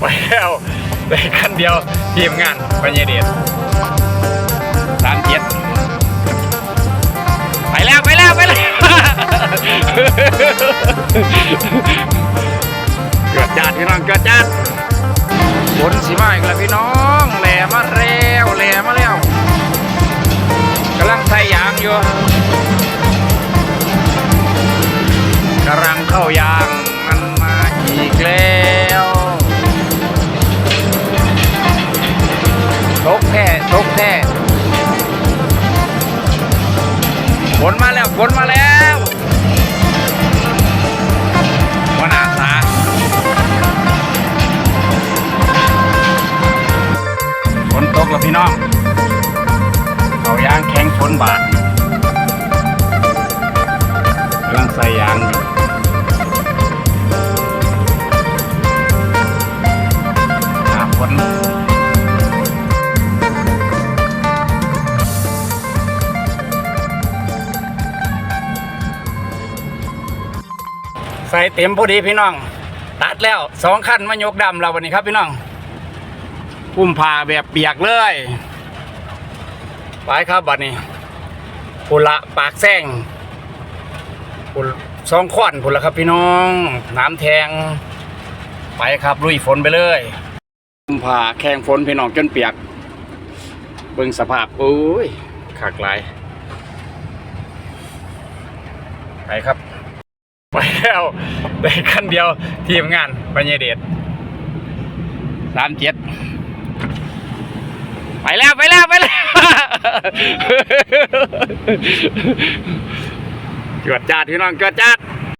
ไปแล้วได้คันเดียวทีมงานปัญญาเดชสามเจ็ดไปแล้วไปแล้วไปแล้วเกิดจาดพี่น้องเกิดจาดฝนสิมาอีกแล้วพี่น้องแหลมาแล้วแหลมาแล้วกำลังใส่ยางอยู่กำลังเข้ายาง ฝนมาแล้วฝนมาแล้ววันอาสาฝนตกแล้วพี่น้องเขายางแข็งฝนบาดกำลังใส่ยางอยู่ ใส่เต็มพอดีพี่น้อง ตัดแล้วสองขั้นมายกดำเราวันนี้ครับพี่น้องพุ่มพาแบบเปียกเลยไปครับบัดนี้พุละปากแซงพุสองขวัญพุละครับพี่น้อง น้ำแทง ไปครับลุยฝนไปเลยพุ่มพาแข่งฝนพี่น้องจนเปียก เบิ่งสภาพโอ้ยขากหลายไปครับ ไปแล้วได้คันเดียวทีมงานปัญญาเดชสามเจ็ดไปแล้วไปแล้วไปแล้วเกิดจัดพี่น้องเกิดจัด